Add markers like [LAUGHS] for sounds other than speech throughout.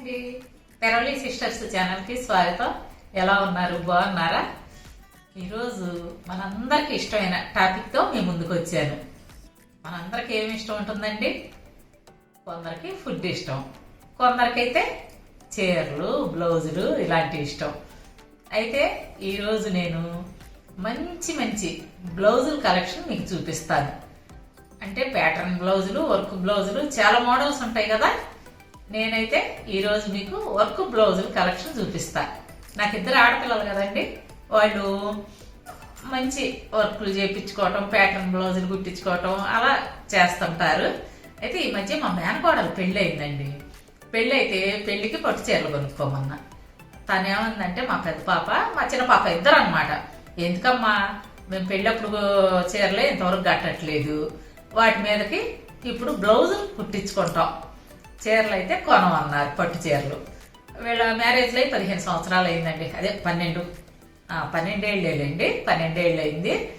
అండి. తెరవలి సిస్టర్స్ ఛానల్కి స్వాగతం. ఎలా ఉన్నారు? బాగున్నారా? ఈరోజు మనందరికి ఇష్టమైన టాపిక్తో మీ ముందుకు వచ్చాను. మనందరికి ఏమి ఇష్టం ఉంటుందండి? కొందరికి ఫుడ్ ఇష్టం. కొందరికైతే చీరలు బ్లౌజులు ఇలాంటివి ఇష్టం. అయితే ఈరోజు నేను మంచి మంచి బ్లౌజుల కలెక్షన్ మీకు చూపిస్తాను. అంటే ప్యాటర్న్ బ్లౌజులు వర్క్ బ్లౌజులు చాలా మోడల్స్ ఉంటాయి కదా? నేనైతే ఈరోజు మీకు వర్క్ బ్లౌజుల కలెక్షన్ చూపిస్తాను నాకు ఇద్దరు ఆడపిల్లలు కదండి. వాళ్ళు మంచి వర్క్లు చేయించుకోవటం ప్యాటర్న్ బ్లౌజులు కుట్టించుకోవటం అలా చేస్తుంటారు. అయితే ఈ మధ్య మా మేనకోడలు పెళ్ళి అయిందండి పెళ్ళి అయితే పెళ్ళికి పట్టు చీరలు కొనుక్కోమన్నా. తనేమందంటే మా పెద్ద పాప మా చిన్న పాప ఇద్దరు అనమాట ఎందుకమ్మా? మేము పెళ్ళప్పుడు చీరలే ఇంతవరకు కట్టట్లేదు. వాటి మీదకి ఇప్పుడు బ్లౌజులు కుట్టించుకుంటాం. చీరలు అయితే కొనమన్నారు పట్టు చీరలు. వీళ్ళ మ్యారేజ్లో అయి పదిహేను సంవత్సరాలు అయిందండి. అదే పన్నెండు. ఆ, పన్నెండేళ్ళేళ్ళండి. పన్నెండేళ్ళు అయింది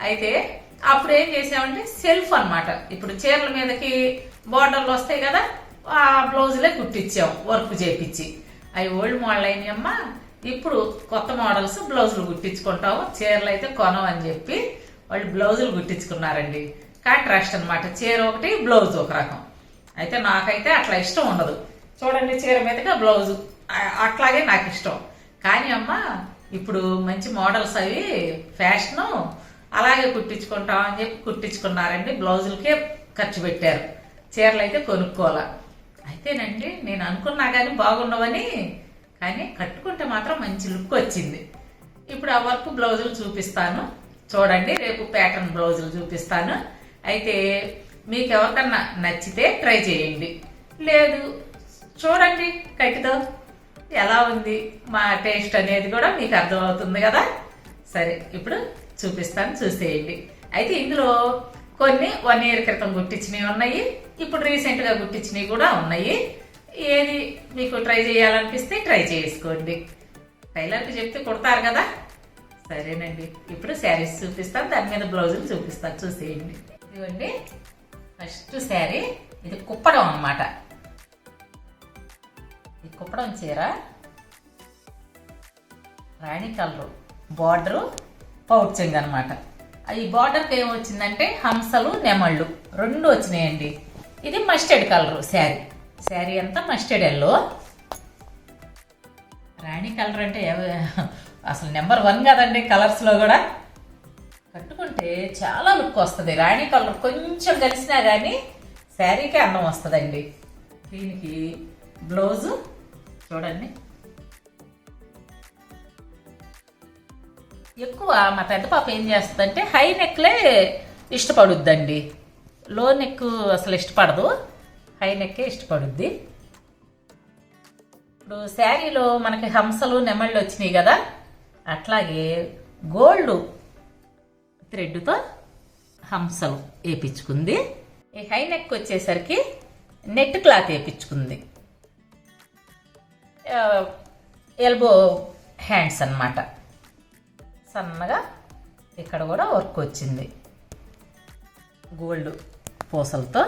అయితే అప్పుడు ఏం చేసామంటే సెల్ఫ్ అన్నమాట. ఇప్పుడు చీరల మీదకి బార్డర్లు వస్తాయి కదా ఆ బ్లౌజులే కుట్టించాం వర్క్ చేపించి అవి ఓల్డ్ మోడల్ అయినాయమ్మా. ఇప్పుడు కొత్త మోడల్స్ బ్లౌజులు కుట్టించుకుంటాము చీరలు అయితే కొనం అని చెప్పి వాళ్ళు బ్లౌజులు కుట్టించుకున్నారండి. కాంట్రాక్ట్ అన్నమాట. చీర ఒకటి బ్లౌజ్ ఒక రకం. అయితే నాకైతే అట్లా ఇష్టం ఉండదు. చూడండి చీర మీదగా బ్లౌజు. అట్లాగే నాకు ఇష్టం. కానీ అమ్మ ఇప్పుడు మంచి మోడల్స్ అవి ఫ్యాషను అలాగే కుట్టించుకుంటాం అని చెప్పి కుట్టించుకున్నారండి. బ్లౌజులకే ఖర్చు పెట్టారు. చీరలు అయితే కొనుక్కోవాలా. అయితేనండి నేను అనుకున్నా కానీ బాగుండవని కానీ కట్టుకుంటే మాత్రం మంచి లుక్ వచ్చింది. ఇప్పుడు ఆ వర్క్ బ్లౌజులు చూపిస్తాను. చూడండి రేపు ప్యాటర్న్ బ్లౌజులు చూపిస్తాను. అయితే మీకు ఎవరికన్నా నచ్చితే ట్రై చేయండి. లేదు చూడండి కట్టితో ఎలా ఉంది మా టేస్ట్ అనేది కూడా మీకు అర్థమవుతుంది కదా? సరే ఇప్పుడు చూపిస్తాను చూసేయండి. అయితే ఇందులో కొన్ని వన్ ఇయర్ క్రితం గుట్టించినవి ఉన్నాయి ఇప్పుడు రీసెంట్గా గుట్టించినవి కూడా ఉన్నాయి. ఏది మీకు ట్రై చేయాలనిపిస్తే ట్రై చేసుకోండి. టైలర్కి చెప్తే కుడతారు కదా? సరేనండి ఇప్పుడు శారీస్ చూపిస్తాను దాని మీద బ్లౌజులు చూపిస్తాను చూసేయండి. ఇవ్వండి ఫస్ట్ శారీ ఇది కుప్పడం అన్నమాట. ఈ కుప్పడం చీర రాణి కలరు బార్డరు పౌచింగ్ అనమాట ఈ బార్డర్కి ఏమొచ్చిందంటే హంసలు నెమళ్ళు రెండు వచ్చినాయండి. ఇది మస్టర్డ్ కలరు శారీ. శారీ అంతా మస్టర్డ్ ఎల్లో. రాణి కలర్ అంటే ఎవ- అసలు నెంబర్ వన్ కదండి కలర్స్లో కూడా. కట్టుకుంటే చాలా లుక్ వస్తుంది. రాణి కలర్ కొంచెం కలిసినా కానీ శారీకి అందం వస్తుందండి. దీనికి బ్లౌజు చూడండి. ఎక్కువ మా పెద్ద పాప ఏం చేస్తుందంటే హై నెక్లే ఇష్టపడుద్దండి. లో నెక్ అసలు ఇష్టపడదు. హై నెక్కే ఇష్టపడుద్ది. ఇప్పుడు శారీలో మనకి హంసలు నెమళ్ళు వచ్చినాయి కదా. అట్లాగే గోల్డ్ థ్రెడ్తో హంసలు వేపించుకుంది. ఈ హై నెక్ వచ్చేసరికి నెట్ క్లాత్ వేపించుకుంది. ఎల్బో హ్యాండ్స్ అన్నమాట. సన్నగా ఇక్కడ కూడా వర్క్ వచ్చింది. గోల్డ్ పూసలతో.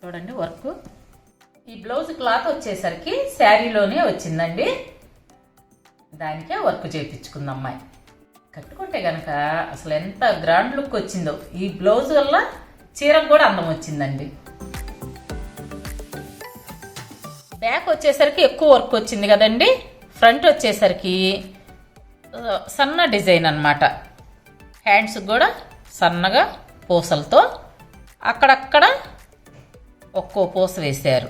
చూడండి వర్క్. ఈ బ్లౌజ్ క్లాత్ వచ్చేసరికి శారీలోనే వచ్చిందండి. దానికే వర్క్ చేయించుకుంది అమ్మాయి. కట్టుకుంటే గనక అసలు ఎంత గ్రాండ్ లుక్ వచ్చిందో. ఈ బ్లౌజ్ వల్ల చీరకు కూడా అందం వచ్చిందండి. బ్యాక్ వచ్చేసరికి ఎక్కువ వర్క్ వచ్చింది కదండి. ఫ్రంట్ వచ్చేసరికి సన్న డిజైన్ అన్నమాట. హ్యాండ్స్ కూడా సన్నగా పూసలతో అక్కడక్కడ ఒక్కో పూస వేశారు.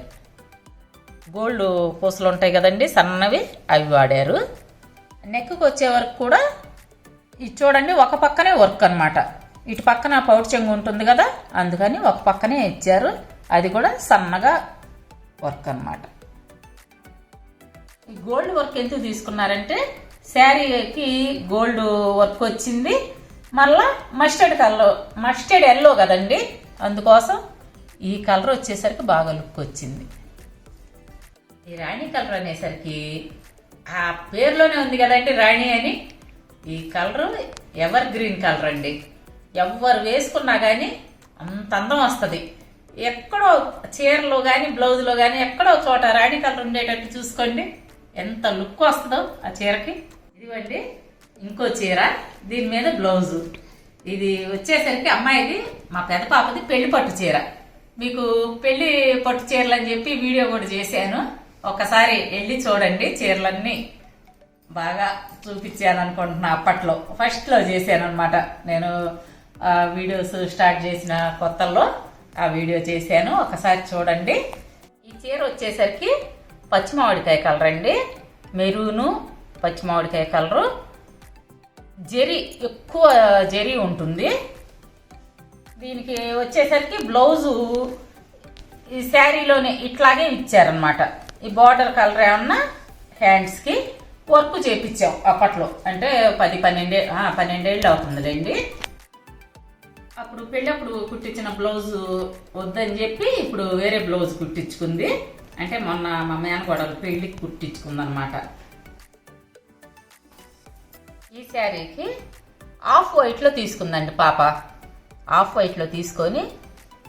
గోల్డ్ పూసలు ఉంటాయి కదండి సన్నవి అవి వాడారు. నెక్కి వచ్చే వరకు కూడా ఇది చూడండి ఒక పక్కనే వర్క్ అన్నమాట. ఇటు పక్కన పౌడ్ చెంగు ఉంటుంది కదా అందుకని ఒక పక్కనే ఇచ్చారు. అది కూడా సన్నగా వర్క్ అన్నమాట. ఈ గోల్డ్ వర్క్ ఎందుకు తీసుకున్నారంటే శారీకి గోల్డ్ వర్క్ వచ్చింది. మళ్ళా మస్టర్డ్ కలర్ మస్టర్డ్ ఎల్లో కదండి. అందుకోసం ఈ కలర్ వచ్చేసరికి బాగా లుక్ వచ్చింది. ఈ రాణి కలర్ అనేసరికి ఆ పేరులోనే ఉంది కదండి రాణి అని. ఈ కలర్ ఎవర్ గ్రీన్ కలర్ అండి. ఎవరు వేసుకున్నా కానీ అంత అందం వస్తుంది. ఎక్కడో చీరలో కానీ బ్లౌజ్లో కానీ ఎక్కడో చోట రాణి కలర్ ఉండేటట్టు చూసుకోండి. ఎంత లుక్ వస్తుందో ఆ చీరకి. ఇదిగోండి ఇంకో చీర దీని మీద బ్లౌజు. ఇది వచ్చేసరికి అమ్మాయిది మా పెద్ద పాపది పెళ్ళి పట్టు చీర. మీకు పెళ్ళి పట్టు చీరలు అని చెప్పి వీడియో కూడా చేశాను. ఒకసారి వెళ్ళి చూడండి చీరలన్నీ. బాగా చూపించాలనుకుంటున్నా అప్పట్లో. ఫస్ట్లో చేశాను అనమాట నేను ఆ, వీడియోస్ స్టార్ట్ చేసిన కొత్తల్లో ఆ వీడియో చేశాను. ఒకసారి చూడండి. ఈ చీర వచ్చేసరికి పచ్చిమామిడికాయ కలర్ అండి. మెరూను పచ్చిమామిడికాయ కలరు జెరీ ఎక్కువ జెరీ ఉంటుంది. దీనికి వచ్చేసరికి బ్లౌజు ఈ శారీలోనే ఇట్లాగే ఇచ్చారనమాట ఈ బార్డర్ కలర్ ఏమన్నా హ్యాండ్స్కి వర్క్ చేపించాం అప్పట్లో. అంటే పది పన్నెండే పన్నెండేళ్ళు అవుతుందిలేండి. అప్పుడు పెళ్ళప్పుడు కుట్టించిన బ్లౌజ్ వద్దని చెప్పి ఇప్పుడు వేరే బ్లౌజ్ కుట్టించుకుంది. అంటే మొన్న మా మేనగోడలు పెళ్ళికి కుట్టించుకుందనమాట. ఈ శారీకి ఆఫ్ వైట్లో తీసుకుందండి పాప. ఆఫ్ వైట్లో తీసుకొని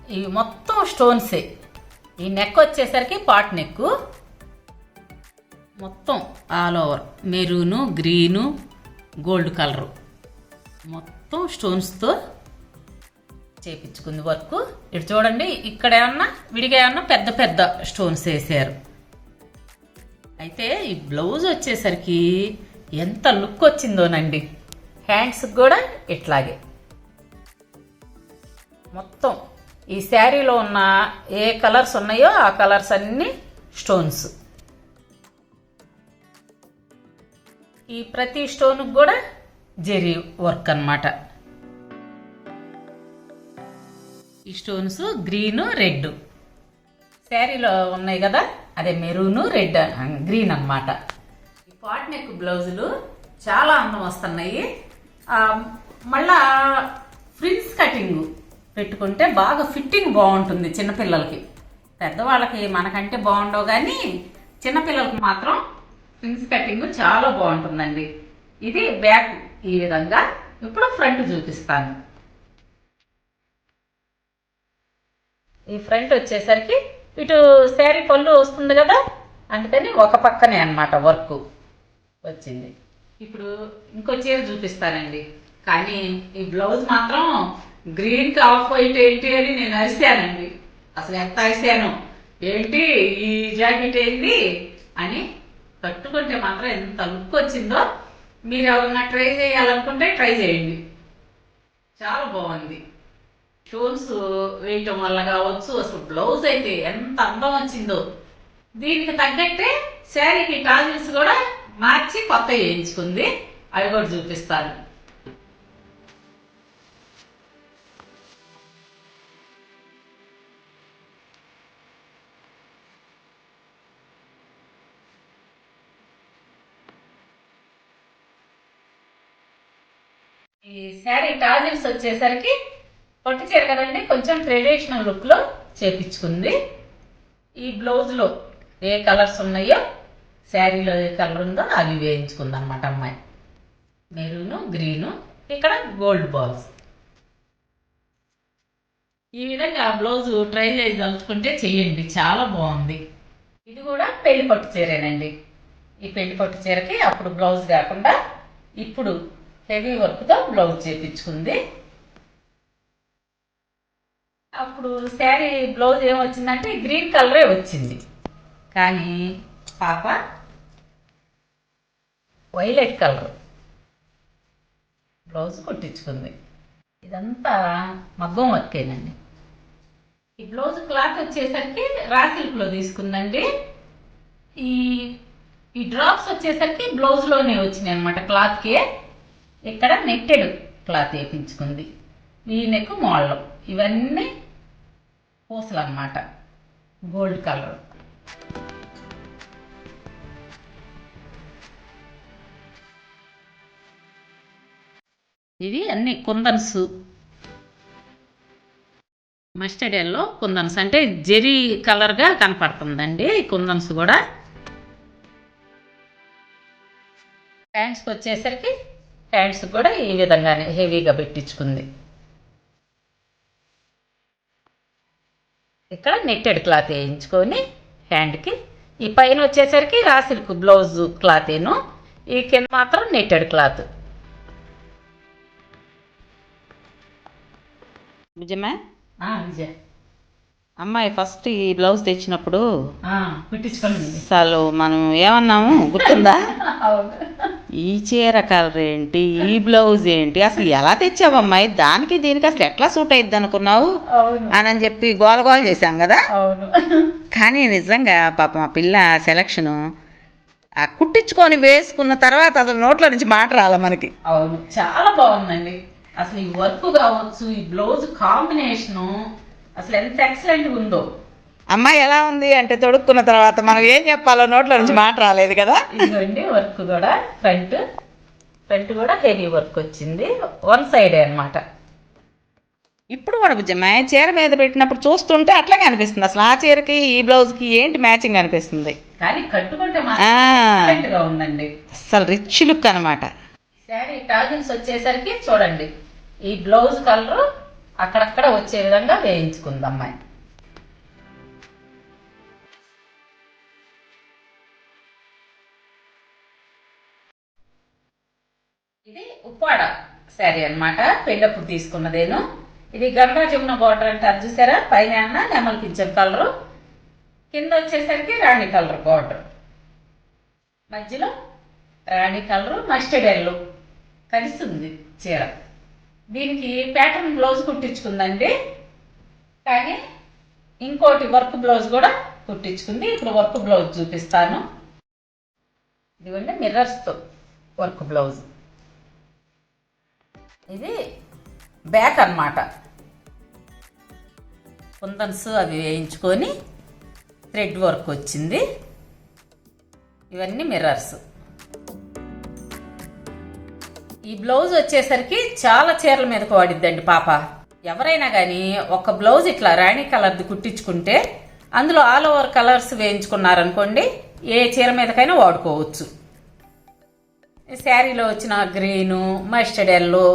ఇవి మొత్తం స్టోన్సే. ఈ నెక్ వచ్చేసరికి పాట్ నెక్ మొత్తం all over maroon green gold colour. మొత్తం స్టోన్స్తో చేపించుకుంది వర్క్ ఇటు చూడండి ఇక్కడ ఏమన్నా విడిగా ఏమన్నా పెద్ద పెద్ద స్టోన్స్ వేసారు. అయితే ఈ బ్లౌజ్ వచ్చేసరికి ఎంత లుక్ వచ్చిందోనండి. హ్యాండ్స్ కూడా ఇట్లాగే. మొత్తం ఈ శారీలో ఉన్న ఏ కలర్స్ ఉన్నాయో ఆ కలర్స్ అన్నీ స్టోన్స్ ఈ ప్రతి స్టోన్కి కూడా జెరీ వర్క్ అన్నమాట. ఈ స్టోన్స్ గ్రీన్ రెడ్ శారీలో ఉన్నాయి కదా అదే మెరూను రెడ్ గ్రీన్ అన్నమాట. ఈ పాట్ నెక్ బ్లౌజులు చాలా అందం వస్తున్నాయి. మళ్ళా ఫ్రిన్స్ కటింగ్ పెట్టుకుంటే బాగా ఫిట్టింగ్ బాగుంటుంది చిన్నపిల్లలకి. పెద్దవాళ్ళకి మనకంటే బాగుండవు కానీ చిన్నపిల్లలకి మాత్రం ఫ్రిన్స్ కటింగ్ చాలా బాగుంటుందండి. ఇది బ్యాక్ ఈ విధంగా ఇప్పుడు ఫ్రంట్ చూపిస్తాను. ఈ ఫ్రంట్ వచ్చేసరికి ఇటు శారీ పళ్ళు వస్తుంది కదా అందుకని ఒక పక్కనే అనమాట వర్క్ వచ్చింది. ఇప్పుడు ఇంకో చీర చూపిస్తానండి. కానీ ఈ బ్లౌజ్ మాత్రం గ్రీన్కి ఆఫ్ వైట్ ఏంటి అని నేను అరిశానండి అసలు ఎంత అరిశాను ఏంటి ఈ జాకెట్ ఏంది అని కట్టుకుంటే మాత్రం ఎంత లుక్ వచ్చిందో మీరు ఎవరన్నా ట్రై చేయాలనుకుంటే ట్రై చేయండి. చాలా బాగుంది. స్టోన్స్ వేయటం వల్ల కావచ్చు అసలు బ్లౌజ్ అయితే ఎంత అందం వచ్చిందో. దీనికి తగ్గట్టే శారీకి టాజిల్స్ కూడా మార్చి కొత్త వేయించుకుంది. అవి కూడా చూపిస్తాను. ఈ శారీ టాజిల్స్ వచ్చేసరికి పట్టు చీర కదండి కొంచెం ట్రెడిషనల్ లుక్లో చేపించుకుంది. ఈ బ్లౌజ్లో ఏ కలర్స్ ఉన్నాయో శారీలో ఏ కలర్ ఉందో అవి వేయించుకుంది అనమాట అమ్మాయి. మెరూను గ్రీను ఇక్కడ గోల్డ్ బాల్స్. ఈ విధంగా బ్లౌజ్ ట్రై చేసి తలుచుకుంటే చెయ్యండి చాలా బాగుంది. ఇది కూడా పెళ్ళి పట్టు చీరేనండి. ఈ పెళ్ళి పట్టు చీరకి అప్పుడు బ్లౌజ్ కాకుండా ఇప్పుడు హెవీ వర్క్తో బ్లౌజ్ చేపించుకుంది. అప్పుడు శారీ బ్లౌజ్ ఏమొచ్చిందంటే గ్రీన్ కలరే వచ్చింది. కానీ పాప వైలెట్ కలర్. బ్లౌజ్ కుట్టించుకుంది. ఇదంతా మగ్గం వర్కేనండి. ఈ బ్లౌజ్ క్లాత్ వచ్చేసరికి రా సిల్క్లో తీసుకుందండి. ఈ ఈ డ్రాప్స్ వచ్చేసరికి బ్లౌజ్లోనే వచ్చినాయి అనమాట క్లాత్కి. ఇక్కడ నెట్టెడ్ క్లాత్ వేయించుకుంది ఈ నెక్ మోడల్ ఇవన్నీ పూసలు అన్నమాట గోల్డ్ కలర్. ఇవి అన్ని కుందన్స్. మస్టర్డ్ ఎల్లో కుందన్స్. అంటే జెరీ కలర్గా కనపడుతుందండి. ఈ కుందన్స్ కూడా. ప్యాంట్స్కి వచ్చేసరికి ప్యాంట్స్ కూడా ఈ విధంగానే హెవీగా పెట్టించుకుంది. ఇక్కడ నెట్టెడ్ క్లాత్ వేయించుకొని హ్యాండ్కి ఈ పైన వచ్చేసరికి రా సిల్క్ బ్లౌజ్ క్లాత్ ఏను ఈ కింద మాత్రం నెట్టెడ్ క్లాత్ నిజమే? విజయ్ అమ్మాయి ఫస్ట్ ఈ బ్లౌజ్ తెచ్చినప్పుడు అసలు మనం ఏమన్నాము? గుర్తుందా? [LAUGHS] అవును. ఈ చీర కలర్ ఏంటి? ఈ బ్లౌజ్ ఏంటి? అసలు ఎలా తెచ్చావమ్మాయి? దానికి దీనికి అసలు ఎట్లా సూట్ అయ్యిద్ది అనుకున్నావు? అని అని చెప్పి గోల గోల చేశాం కదా? కానీ నిజంగా పాప మా పిల్ల సెలక్షను ఆ కుట్టించుకొని వేసుకున్న తర్వాత అసలు నోట్లో నుంచి మాట రాల మనకి. అవును. చాలా బాగుందండి. అసలు ఈ వర్క్ కావచ్చు ఈ బ్లౌజ్ కాంబినేషను అసలు ఎంత ఎక్సలెంట్ ఉందో. అమ్మాయి ఎలా ఉంది అంటే తొడుక్కున్న తర్వాత మనం ఏం చెప్పాలో నోట్లో నుంచి మాట రాలేదు కదా? ఇదిగోండి వర్క్ కూడా ఫ్రంట్ ఫ్రంట్ కూడా హెవీ వర్క్ వచ్చింది. వన్ సైడే అన్నమాట. ఇప్పుడు కూడా బుజ్జమ్మ చీర మీద పెట్టినప్పుడు చూస్తుంటే అట్లాగే అనిపిస్తుంది. అసలు ఆ చీరకి ఈ బ్లౌజ్కి ఏంటి మ్యాచింగ్ అనిపిస్తుంది? కానీ కట్టుకుంటే ఉందండి. అసలు రిచ్ లుక్ అనమాట శారీ వచ్చేసరికి చూడండి ఈ బ్లౌజ్ కలర్ అక్కడక్కడ వచ్చే విధంగా వేయించుకుంది అమ్మాయి. ఇది ఉప్పాడ శారీ అన్నమాట. పెళ్ళప్పుడు తీసుకున్నదేను. ఇది గంగా జమున బార్డర్ అంటే అది చూసారా? పైన అన్న నెమలి పింఛన్ కలరు. కింద వచ్చేసరికి రాణి కలర్ బార్డర్. మధ్యలో రాణి కలరు మస్టర్డ్ ఎల్లు కలిసి చీర. దీనికి ప్యాటర్న్ బ్లౌజ్ కుట్టించుకుందండి. కానీ ఇంకోటి వర్క్ బ్లౌజ్ కూడా కుట్టించుకుంది. ఇప్పుడు వర్క్ బ్లౌజ్ చూపిస్తాను. ఇదిగోండి మిర్రర్స్తో వర్క్ బ్లౌజ్. ఇది బ్యాక్ అన్నమాట. కుందన్స్ అవి వేయించుకొని థ్రెడ్ వర్క్ వచ్చింది. ఇవన్నీ మిర్రర్స్. ఈ బ్లౌజ్ వచ్చేసరికి చాలా చీరల మీదకు వాడిద్దండి పాప. ఎవరైనా కానీ ఒక బ్లౌజ్ ఇట్లా రాణి కలర్ది కుట్టించుకుంటే అందులో ఆల్ ఓవర్ కలర్స్ వేయించుకున్నారనుకోండి ఏ చీర మీదకైనా వాడుకోవచ్చు. శారీలో వచ్చిన గ్రీను మస్టర్డ్ ఎల్లో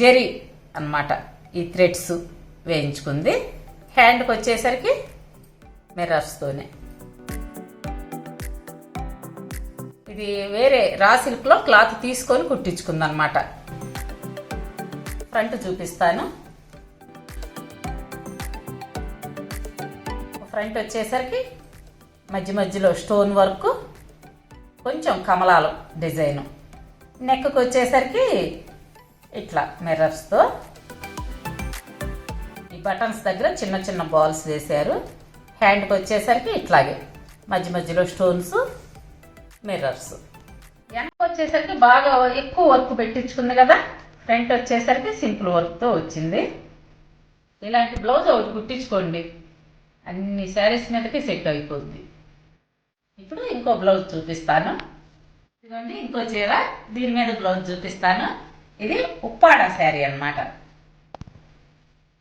జెరీ అన్నమాట. ఈ థ్రెడ్స్ వేయించుకుంది. హ్యాండ్కి వచ్చేసరికి మిర్రర్స్తోనే ఇది వేరే రా సిల్క్లో క్లాత్ తీసుకొని కుట్టించుకుందనమాట ఫ్రంట్ చూపిస్తాను. ఫ్రంట్ వచ్చేసరికి మధ్య మధ్యలో స్టోన్ వర్క్ కొంచెం కమలాలు డిజైను. నెక్కి వచ్చేసరికి ఇట్లా మిర్రర్స్తో ఈ బటన్స్ దగ్గర చిన్న చిన్న బాల్స్ వేశారు. హ్యాండ్కి వచ్చేసరికి ఇట్లాగే మధ్య మధ్యలో స్టోన్స్ మిర్రర్స్. వెనక వచ్చేసరికి బాగా ఎక్కువ వర్క్ పెట్టించుకుంది కదా? ఫ్రంట్ వచ్చేసరికి సింపుల్ వర్క్తో వచ్చింది. ఇలాంటి బ్లౌజ్ ఒకటి కుట్టించుకోండి. అన్ని శారీస్ మీదకి సెట్ అయిపోద్ది. ఇప్పుడు ఇంకో బ్లౌజ్ చూపిస్తాను. ఇదిగోండి ఇంకో చీర. దీని మీద బ్లౌజ్ చూపిస్తాను. ఇది ఉప్పాడ శారీ అన్నమాట.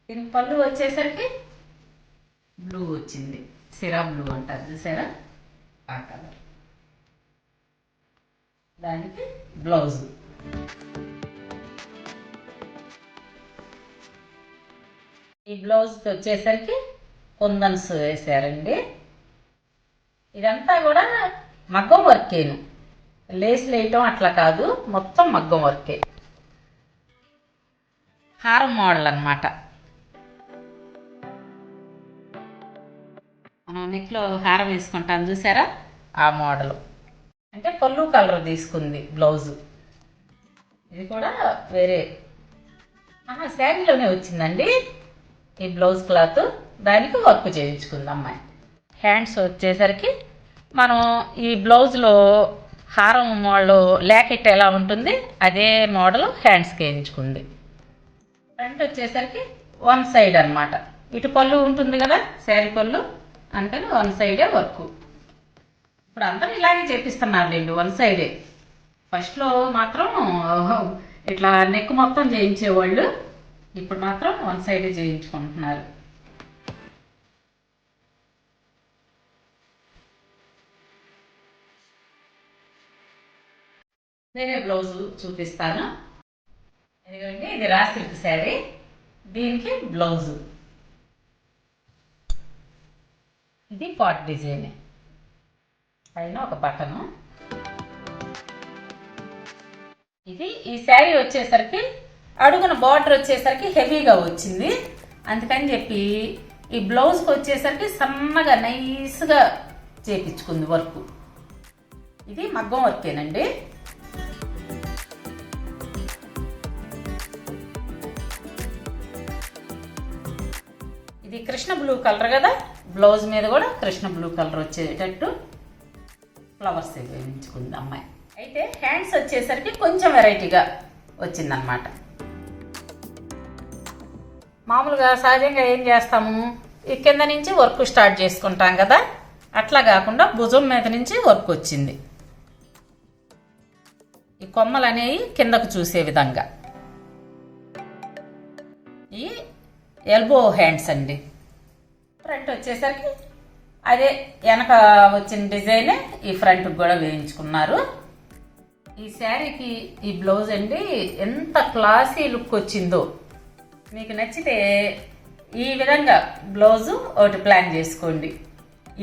దీని పళ్ళు వచ్చేసరికి బ్లూ వచ్చింది. సిరా బ్లూ అంటారు చూసారా? ఆ కలర్. దానికి బ్లౌజ్. ఈ బ్లౌజ్ వచ్చేసరికి కుందన్స్ వేసారండి ఇదంతా కూడా మగ్గం వర్కేను. లేస్ వేయటం అట్లా కాదు మొత్తం మగ్గం వర్కే. హారం మోడల్ అన్నమాట. మనం నెక్లో హారం వేసుకుంటాం చూసారా? ఆ మోడల్. అంటే పళ్ళు కలర్ తీసుకుంది బ్లౌజు. ఇది కూడా వేరే. శారీలోనే వచ్చిందండి ఈ బ్లౌజ్ క్లాత్. దానికి వర్క్ చేయించుకుంది అమ్మాయి. హ్యాండ్స్ వచ్చేసరికి మనం ఈ బ్లౌజ్లో హారం మోడల్ లేకెట్ ఎలా ఉంటుంది అదే మోడల్ హ్యాండ్స్కి వేయించుకుంది. ఫ్రంట్ వచ్చేసరికి వన్ సైడ్ అన్నమాట. ఇటు పళ్ళు ఉంటుంది కదా శారీ పళ్ళు అందుకని వన్ సైడే వర్క్ ఇప్పుడు అందరూ ఇలాగే చేపిస్తున్నారు లేండి వన్ సైడే ఫస్ట్లో మాత్రం ఇట్లా నెక్ మొత్తం చేయించేవాళ్ళు ఇప్పుడు మాత్రం వన్ సైడే చేయించుకుంటున్నారు. నేనే బ్లౌజ్ చూపిస్తాను. ఎందుకంటే ఇది రా సిల్క్ శారీ. దీనికి బ్లౌజు. ఇది పాట్ డిజైన్. పైన ఒక బటను. ఇది ఈ శారీ వచ్చేసరికి అడుగున బార్డర్ వచ్చేసరికి హెవీగా వచ్చింది. అందుకని చెప్పి ఈ బ్లౌజ్కి వచ్చేసరికి సన్నగా నైస్గా చేపించుకుంది వర్క్. ఇది మగ్గం వర్కేనండి. కృష్ణ బ్లూ కలర్ కదా? బ్లౌజ్ మీద కూడా కృష్ణ బ్లూ కలర్ వచ్చేటట్టు ఫ్లవర్స్ వేయించుకుంది అమ్మాయి. అయితే హ్యాండ్స్ వచ్చేసరికి కొంచెం వెరైటీగా వచ్చిందనమాట మామూలుగా సహజంగా ఏం చేస్తాము? ఈ కింద నుంచి వర్క్ స్టార్ట్ చేసుకుంటాం కదా? అట్లా కాకుండా భుజం మీద నుంచి వర్క్ వచ్చింది. ఈ కొమ్మలు అనేవి కిందకు చూసే విధంగా. ఈ ఎల్బో హ్యాండ్స్ అండి. ఫ్రంట్ వచ్చేసరికి అదే వెనక వచ్చిన డిజైనే ఈ ఫ్రంట్కి కూడా వేయించుకున్నారు. ఈ శారీకి ఈ బ్లౌజ్ అండి ఎంత క్లాసీ లుక్ వచ్చిందో. మీకు నచ్చితే ఈ విధంగా బ్లౌజు ఒకటి ప్లాన్ చేసుకోండి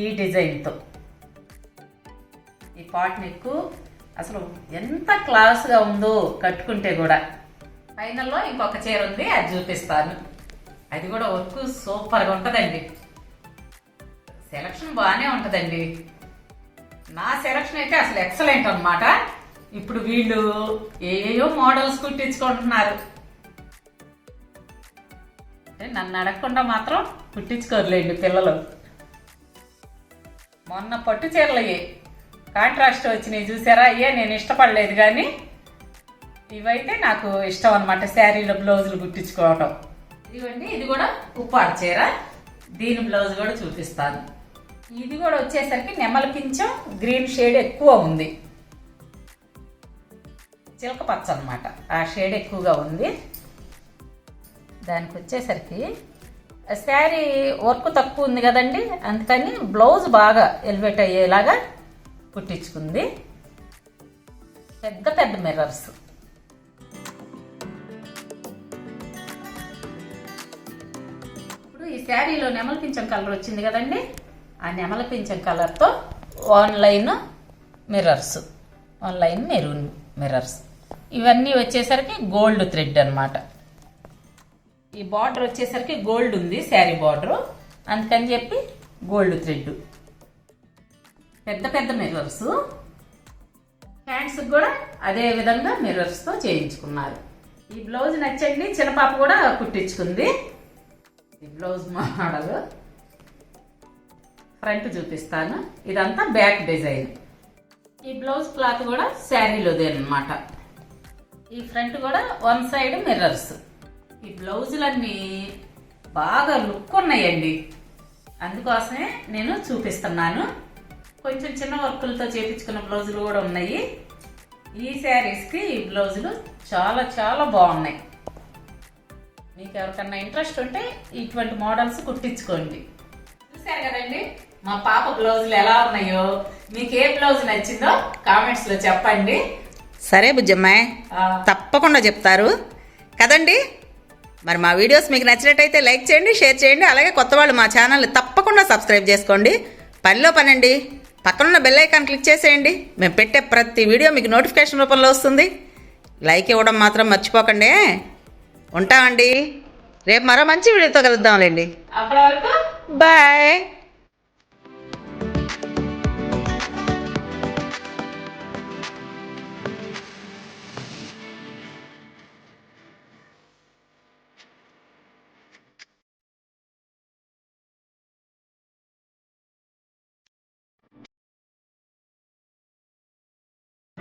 ఈ డిజైన్తో. ఈ పాట్ నెక్ అసలు ఎంత క్లాస్గా ఉందో కట్టుకుంటే కూడా. ఫైనల్లో ఇంకొక చీర ఉంది అది చూపిస్తాను. అది కూడా వర్క్ సూపర్గా ఉంటుందండి. సెలక్షన్ బాగానే ఉంటుందండి. నా సెలక్షన్ అయితే అసలు ఎక్సలెంట్ అనమాట ఇప్పుడు వీళ్ళు ఏయో మోడల్స్ కుట్టించుకుంటున్నారు. నన్ను అడగకుండా మాత్రం కుట్టించుకోరులేండి పిల్లలు. మొన్న పట్టు చీరలు కాంట్రాస్ట్ వచ్చినాయి చూసారా? అయ్యే నేను ఇష్టపడలేదు కానీ ఇవైతే నాకు ఇష్టం అనమాట శారీలో బ్లౌజులు కుట్టించుకోవటం. ఇదిగోండి ఇది కూడా ఉప్పాడు చీర. దీని బ్లౌజ్ కూడా చూపిస్తాను. ఇది కూడా వచ్చేసరికి నెమలి పింఛం గ్రీన్ షేడ్ ఎక్కువ ఉంది. చిలక పచ్చ అనమాట ఆ షేడ్ ఎక్కువగా ఉంది. దానికి వచ్చేసరికి శారీ వర్క్ తక్కువ ఉంది కదండి అందుకని బ్లౌజ్ బాగా ఎలివేట్ అయ్యేలాగా కుట్టించుకుంది. పెద్ద పెద్ద మిర్రర్స్. ఇప్పుడు ఈ శారీలో నెమల పింఛం కలర్ వచ్చింది కదండి. ఆ నెమల పింఛం కలర్తో one line mirrors one line maroon mirrors. ఇవన్నీ వచ్చేసరికి గోల్డ్ థ్రెడ్ అన్నమాట. ఈ బార్డర్ వచ్చేసరికి గోల్డ్ ఉంది శారీ బార్డర్. అందుకని చెప్పి గోల్డ్ థ్రెడ్. పెద్ద పెద్ద మిర్రర్స్. హ్యాండ్స్ కూడా అదే విధంగా మిర్రర్స్తో చేయించుకున్నారు. ఈ బ్లౌజ్ నచ్చండి చిన్నపాప కూడా కుట్టించుకుంది. ఈ బ్లౌజ్ మోడల్ ఫ్రంట్ చూపిస్తాను. ఇదంతా బ్యాక్ డిజైన్. ఈ బ్లౌజ్ క్లాత్ కూడా శారీలోదే అనమాట ఈ ఫ్రంట్ కూడా వన్ సైడ్ మిర్రర్స్. ఈ బ్లౌజులన్నీ బాగా లుక్ ఉన్నాయండి. అందుకోసమే నేను చూపిస్తున్నాను. కొంచెం చిన్న వర్కులతో చేపించుకున్న బ్లౌజులు కూడా ఉన్నాయి. ఈ శారీస్కి ఈ బ్లౌజులు చాలా చాలా బాగున్నాయి. మీకు ఎవరికన్నా ఇంట్రెస్ట్ ఉంటే ఇటువంటి మోడల్స్ కుట్టించుకోండి. చూసారు కదండి? మా పాప బ్లౌజులు ఎలా ఉన్నాయో మీకు ఏ బ్లౌజ్ నచ్చిందో కామెంట్స్లో చెప్పండి. సరే బుజ్జమ్మాయ్ తప్పకుండా చెప్తారు. కదండి? మరి మా వీడియోస్ మీకు నచ్చినట్టయితే లైక్ చేయండి షేర్ చేయండి అలాగే కొత్త వాళ్ళు మా ఛానల్ని తప్పకుండా సబ్స్క్రైబ్ చేసుకోండి. పనిలో పనండి. పక్కనున్న బెల్ ఐకాన్ క్లిక్ చేసేయండి. మేము పెట్టే ప్రతి వీడియో మీకు నోటిఫికేషన్ రూపంలో వస్తుంది. లైక్ ఇవ్వడం మాత్రం మర్చిపోకండి. ఉంటామండి. రేపు మరో మంచి వీడియోతో కలుద్దాంలేండి. బాయ్.